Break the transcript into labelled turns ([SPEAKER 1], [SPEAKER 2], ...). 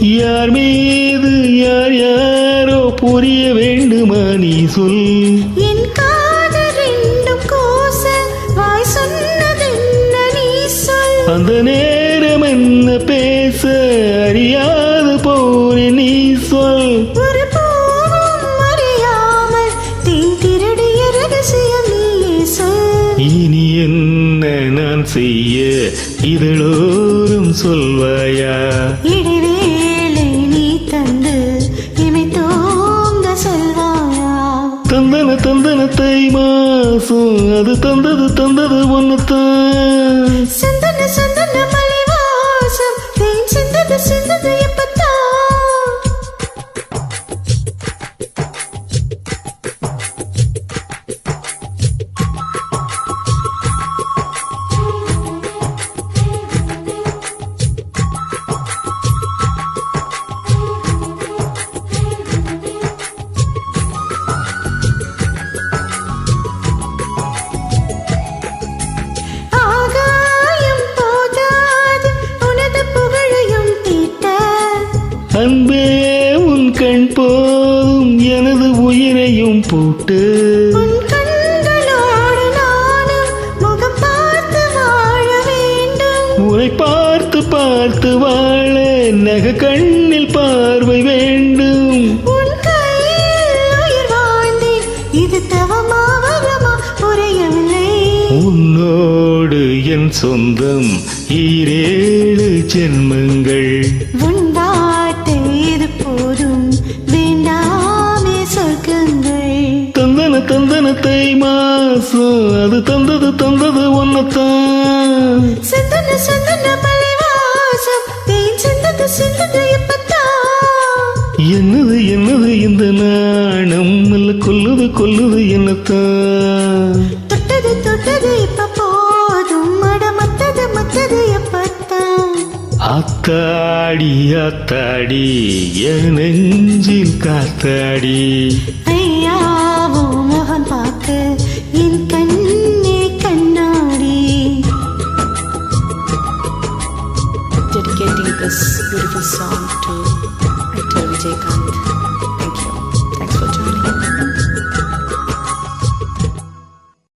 [SPEAKER 1] யார் மீது யார் யாரோ புரிய வேண்டுமா நீ சொல்.
[SPEAKER 2] என் காதல் ரெண்டும் கோச வாய் சொன்னதென்ன நீ சொல்.
[SPEAKER 1] அந்த நேரம் என்ன பேச அறியாது போனே நீ சொல்.
[SPEAKER 2] ஒரு பூவும் அறியாமல் தேன் திருடிய ரகசியம் நீயே சொல்.
[SPEAKER 1] இனி என்ன நான் செய்ய? இதழோறும் சொல்வாயா?
[SPEAKER 2] இடைவேளை
[SPEAKER 1] மாசம் அது தந்தது தந்தது ஒன்னுத்தான்
[SPEAKER 2] சந்தன சந்தன மலைவாசம்
[SPEAKER 1] அன்பே உன் கண் போதும் எனது உயிரையும் பூட்டு.
[SPEAKER 2] முகம் பார்த்து
[SPEAKER 1] பார்த்து பார்த்து வாழ நக கண்ணில் பார்வை வேண்டும். உன்னோடு என் சொந்தம் ஈரேழு ஜென்மங்கள். தந்தன தந்தன தை மாசம் அது தந்தது தந்தது ஒன்னத்தான்
[SPEAKER 2] சந்தன சந்தன தேன் சிந்தது சிந்தது
[SPEAKER 1] என்னது என்னது இந்த நாணம்? மெல்ல கொல்லுது கொல்லுது என்னத்தான்?
[SPEAKER 2] தொட்டது தொட்டது இப்ப போதும். அட மத்தது எப்பத்தான்
[SPEAKER 1] ஆத்தாடி ஆத்தாடி என் நெஞ்சில் காத்தாடி.
[SPEAKER 2] ஐ dedicating this beautiful song to actor Vijay